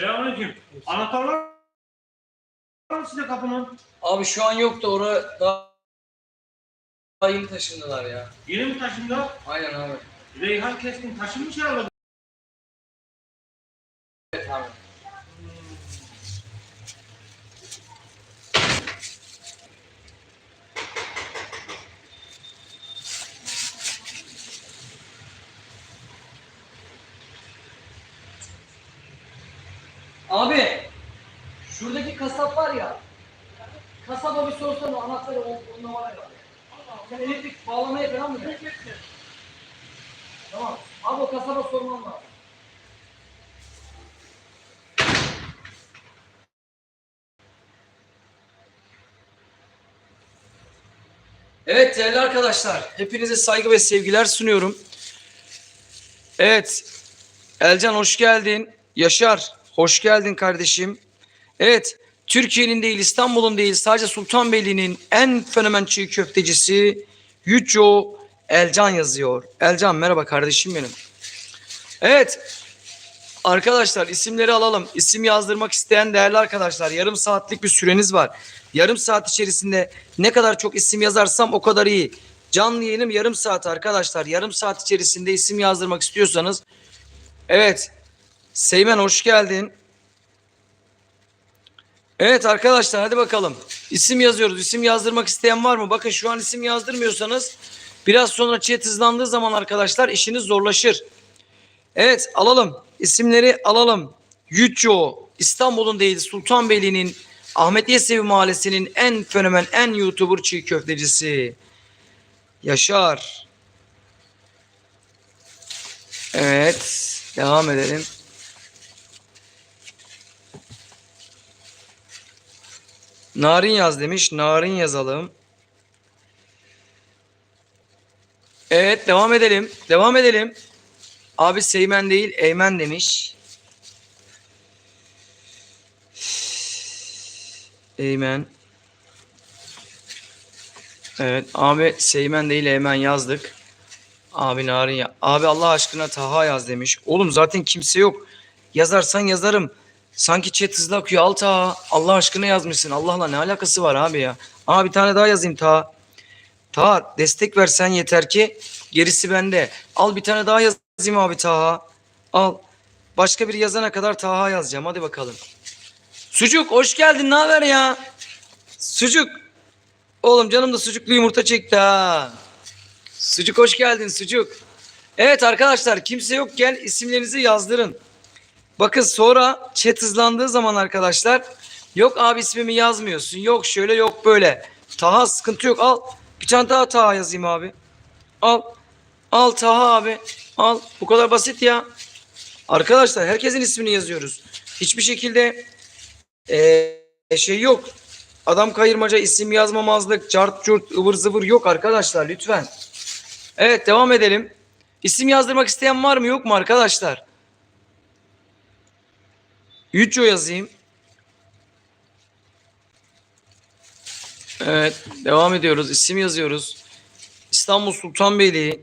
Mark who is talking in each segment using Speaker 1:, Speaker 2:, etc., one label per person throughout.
Speaker 1: Selamünaleyküm. Anahtarlar var mı size kapının?
Speaker 2: Abi şu an yok da oraya daha, daha yeni taşındılar ya.
Speaker 1: Yeni mi taşındı?
Speaker 2: Aynen abi.
Speaker 1: Reyhan Keskin taşınmış herhalde.
Speaker 2: Evet abi. Abi, şuradaki kasap var ya, kasaba bir sorsana anahtarı on, on numara var. Sen elektrik bağlamaya falan mı geldin? Tamam. Abi o kasaba sormam lazım. Evet değerli arkadaşlar, hepinize saygı ve sevgiler sunuyorum. Evet, Elcan hoş geldin. Yaşar, hoş geldin kardeşim. Evet, Türkiye'nin değil, İstanbul'un değil, sadece Sultanbeyli'nin en fenomen çiğ köftecisi Yüco Elcan yazıyor. Elcan merhaba kardeşim benim. Evet, Arkadaşlar isimleri alalım. İsim yazdırmak isteyen değerli arkadaşlar yarım saatlik bir süreniz var. Yarım saat içerisinde ne kadar çok isim yazarsam o kadar iyi. Canlı yayınım yarım saat arkadaşlar. Yarım saat içerisinde isim yazdırmak istiyorsanız. Evet. Seymen hoş geldin. Evet arkadaşlar hadi bakalım. İsim yazıyoruz. İsim yazdırmak isteyen var mı? Bakın şu an isim yazdırmıyorsanız biraz sonra chat hızlandığı zaman arkadaşlar işiniz zorlaşır. Evet alalım. İsimleri alalım. Yücco, İstanbul'un değil Sultanbeyli'nin Ahmet Yesevi Mahallesi'nin en fenomen, en YouTuber çiğ köftecisi. Yaşar. Evet. Devam edelim. Narin yaz demiş. Narin yazalım. Evet devam edelim. Devam edelim. Abi Seymen değil Eymen demiş. Eymen. Evet abi Seymen değil Eymen yazdık. Abi Narin ya. Abi Allah aşkına Taha yaz demiş. Oğlum zaten kimse yok. Yazarsan yazarım. Sanki chat hızlı akıyor. Al Taha. Allah aşkına yazmışsın. Allah'la ne alakası var abi ya. Aa bir tane daha yazayım Taha. Taha destek versen yeter ki gerisi bende. Al bir tane daha yazayım abi Taha. Al. Başka bir yazana kadar Taha yazacağım. Hadi bakalım. Sucuk hoş geldin. Ne haber ya? Sucuk. Oğlum canım da sucuklu yumurta çekti ha. Sucuk hoş geldin sucuk. Evet arkadaşlar kimse yok gel isimlerinizi yazdırın. Bakın sonra chat hızlandığı zaman arkadaşlar yok abi ismimi yazmıyorsun. Yok şöyle yok böyle. Taha sıkıntı yok al. Bir tane daha Taha yazayım abi. Al. Al Taha abi. Al. Bu kadar basit ya. Arkadaşlar herkesin ismini yazıyoruz. Hiçbir şekilde eee, şey yok. Adam kayırmaca, isim yazmamazlık, cart curt, ıvır zıvır yok arkadaşlar lütfen. Evet devam edelim. İsim yazdırmak isteyen var mı yok mu arkadaşlar? Yüco yazayım. Evet devam ediyoruz. İsim yazıyoruz. İstanbul Sultanbeyli.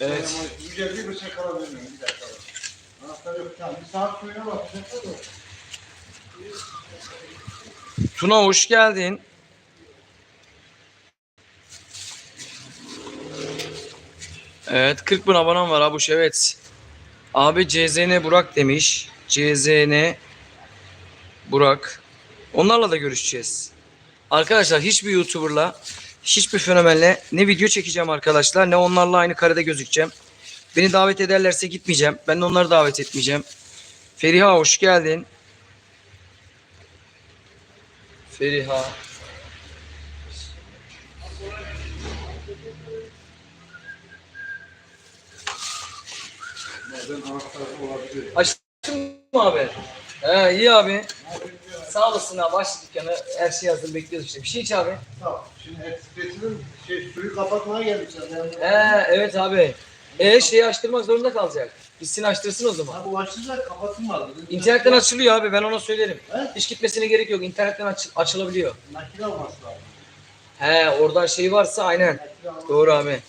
Speaker 2: Evet.
Speaker 3: Yüceldiği bir şey kalabilir miyim? Bir dakika. Anahtar yok. Tamam. Bir saat suyuna da.
Speaker 2: Tuna hoş geldin. Evet 40 bin abonem var abuş evet. Abi CZN Burak demiş. CZN Burak. Onlarla da görüşeceğiz. Arkadaşlar hiçbir YouTuber'la hiçbir fenomenle ne video çekeceğim arkadaşlar ne onlarla aynı karede gözükeceğim. Beni davet ederlerse gitmeyeceğim. Ben de onları davet etmeyeceğim. Feriha hoş geldin. Feriha.
Speaker 3: Bazen anahtar olabilir.
Speaker 2: Açtın mı abi? He iyi abi. Sağ olasın abi aç dükkanı. Her şey hazır bekliyoruz işte. Bir şey iç abi.
Speaker 3: Tamam. Şimdi etiketinin şey, suyu kapatmaya gelmişler. Yani,
Speaker 2: He evet abi. E şeyi açtırmak zorunda kalacak. Gitsin açtırsın o zaman.
Speaker 3: Bu açılacak kapatın var.
Speaker 2: İnternetten açılıyor abi ben ona söylerim.
Speaker 3: He?
Speaker 2: Hiç gitmesine gerek yok. İnternetten aç- açılabiliyor.
Speaker 3: Nakil alması lazım.
Speaker 2: He oradan şey varsa aynen. Doğru abi.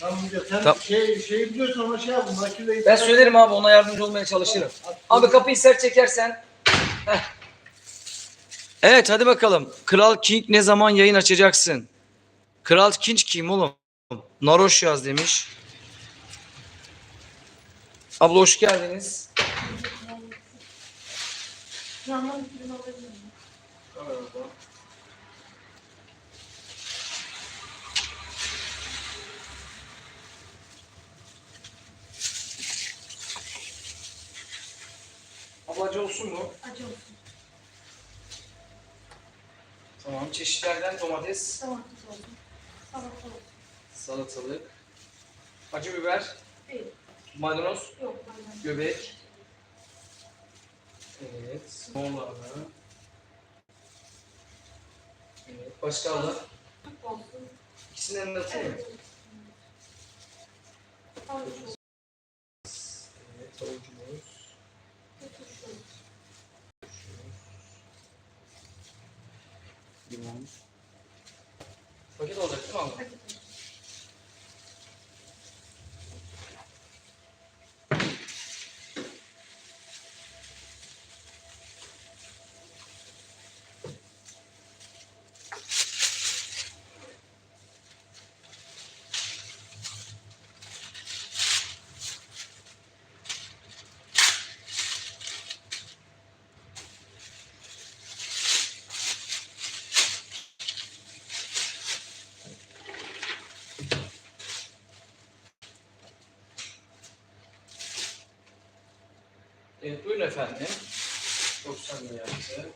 Speaker 3: Tamam biliyor. Sen
Speaker 2: Tamam.
Speaker 3: şey, şeyi biliyorsan ona şey yap. Makineyi
Speaker 2: Ben söylerim abi ona yardımcı olmaya çalışırım. Abi kapıyı sert çekersen. Heh. Evet hadi bakalım. Kral King ne zaman yayın açacaksın? Kral King kim oğlum? Naroş yaz demiş. Abla hoş geldiniz.
Speaker 4: Yandan
Speaker 2: Abla acı olsun mu?
Speaker 4: Acı olsun.
Speaker 2: Tamam. Çeşitlerden domates,
Speaker 4: Domates olsun. Salata olsun.
Speaker 2: salatalık, acı biber,
Speaker 4: Değil.
Speaker 2: maydanoz,
Speaker 4: Yok benden.
Speaker 2: göbek. Evet. Morlarını. Evet. Başka abla?
Speaker 4: Tut olsun.
Speaker 2: İkisinden de atayım mı?
Speaker 4: Evet. Havuç olsun.
Speaker 2: Evet. Tavucumuz.
Speaker 4: Bir turşu olsun.
Speaker 2: Limon. Paket olacak değil mi abla?
Speaker 4: Paket olsun.
Speaker 2: Evet buyurun efendim. 90 lira yaptı.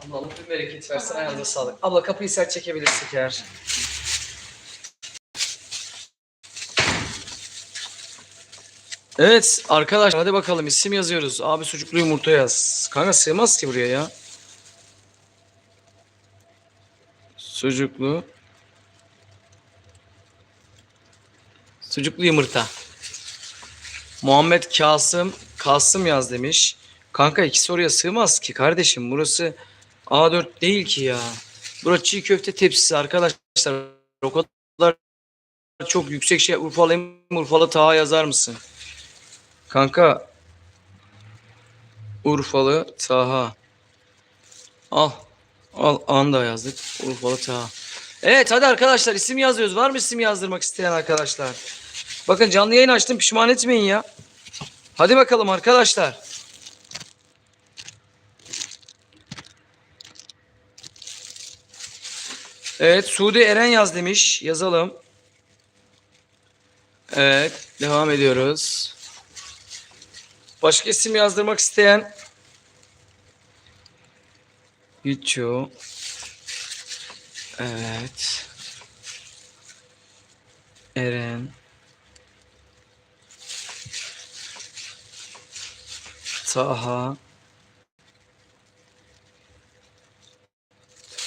Speaker 2: Abla Allah bir bereket versin ayağınıza sağlık. Abla kapıyı sert çekebilirsek eğer. Evet arkadaşlar hadi bakalım isim yazıyoruz. Abi sucuklu yumurta yaz. Kanka sığmaz ki buraya ya. Sucuklu. Sucuklu yumurta. Muhammed Kasım Kasım yaz demiş. Kanka ikisi oraya sığmaz ki kardeşim. Burası A4 değil ki ya. Burası çiğ köfte tepsisi arkadaşlar. O kadar çok yüksek şey Urfalı Urfalı Taha yazar mısın? Kanka Urfalı Taha. Al. Al anda yazdık. Urfalı Taha. Evet hadi arkadaşlar isim yazıyoruz. Var mı isim yazdırmak isteyen arkadaşlar? Bakın canlı yayın açtım pişman etmeyin ya. Hadi bakalım arkadaşlar. Evet Suudi Eren yaz demiş. Yazalım. Evet devam ediyoruz. Başka isim yazdırmak isteyen Yüçu. Evet. Eren. Taha.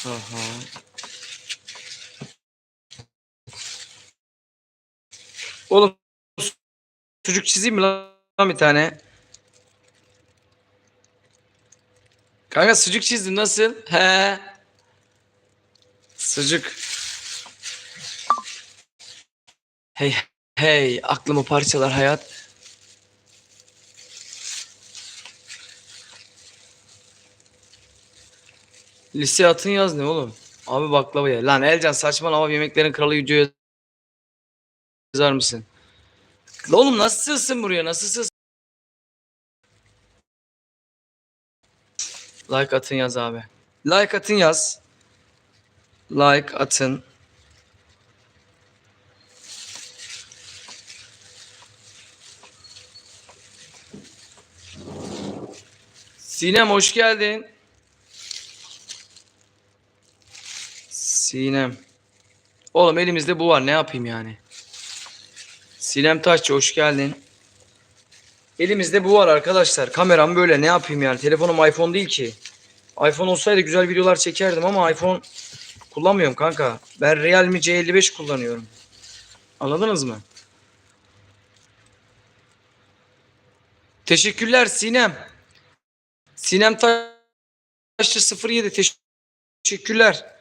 Speaker 2: Taha. Oğlum çocuk çizeyim mi lan bir tane? Kanka sucuk çizdim nasıl? He. Sucuk. Hey hey aklımı parçalar hayat. Lise atın yaz ne oğlum? Abi baklava ye. Lan Elcan saçmalama yemeklerin kralı yüce yazar mısın? La oğlum nasıl sığsın buraya? Nasıl sığsın? Like atın yaz abi. Like atın yaz. Like atın. Sinem hoş geldin. Sinem. Oğlum elimizde bu var ne yapayım yani. Sinem Taşçı hoş geldin. Elimizde bu var arkadaşlar. Kameram böyle ne yapayım yani. Telefonum iPhone değil ki. iPhone olsaydı güzel videolar çekerdim ama iPhone kullanmıyorum kanka. Ben Realme C55 kullanıyorum. Anladınız mı? Teşekkürler Sinem. Sinem Taş 07 teşekkürler.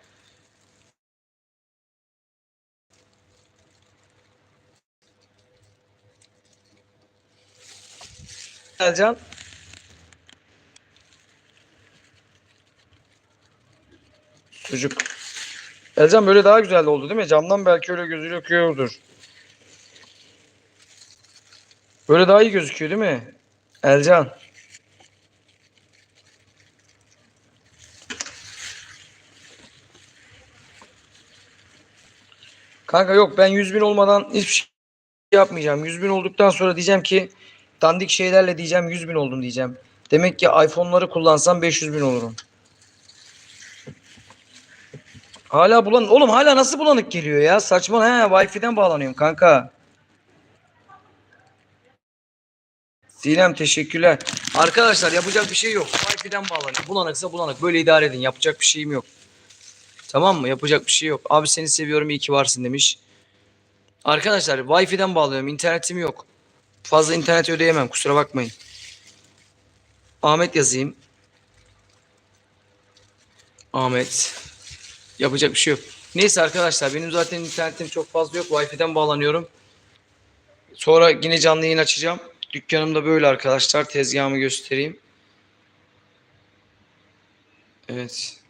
Speaker 2: Ercan. Çocuk. Elcan böyle daha güzel oldu değil mi? Camdan belki öyle gözüküyordur. Böyle daha iyi gözüküyor değil mi? Elcan. Kanka yok ben 100 bin olmadan hiçbir şey yapmayacağım. 100 bin olduktan sonra diyeceğim ki dandik şeylerle diyeceğim 100 bin oldum diyeceğim. Demek ki iPhone'ları kullansam 500 bin olurum. Hala bulan oğlum hala nasıl bulanık geliyor ya? Saçma he Wi-Fi'den bağlanıyorum kanka. Sinem teşekkürler. Arkadaşlar yapacak bir şey yok. Wi-Fi'den bağlanıyor. Bulanıksa bulanık. Böyle idare edin. Yapacak bir şeyim yok. Tamam mı? Yapacak bir şey yok. Abi seni seviyorum iyi ki varsın demiş. Arkadaşlar Wi-Fi'den bağlıyorum. İnternetim yok. Fazla internet ödeyemem. Kusura bakmayın. Ahmet yazayım. Ahmet. Yapacak bir şey yok. Neyse arkadaşlar benim zaten internetim çok fazla yok. Wi-Fi'den bağlanıyorum. Sonra yine canlı yayın açacağım. Dükkanım da böyle arkadaşlar. Tezgahımı göstereyim. Evet.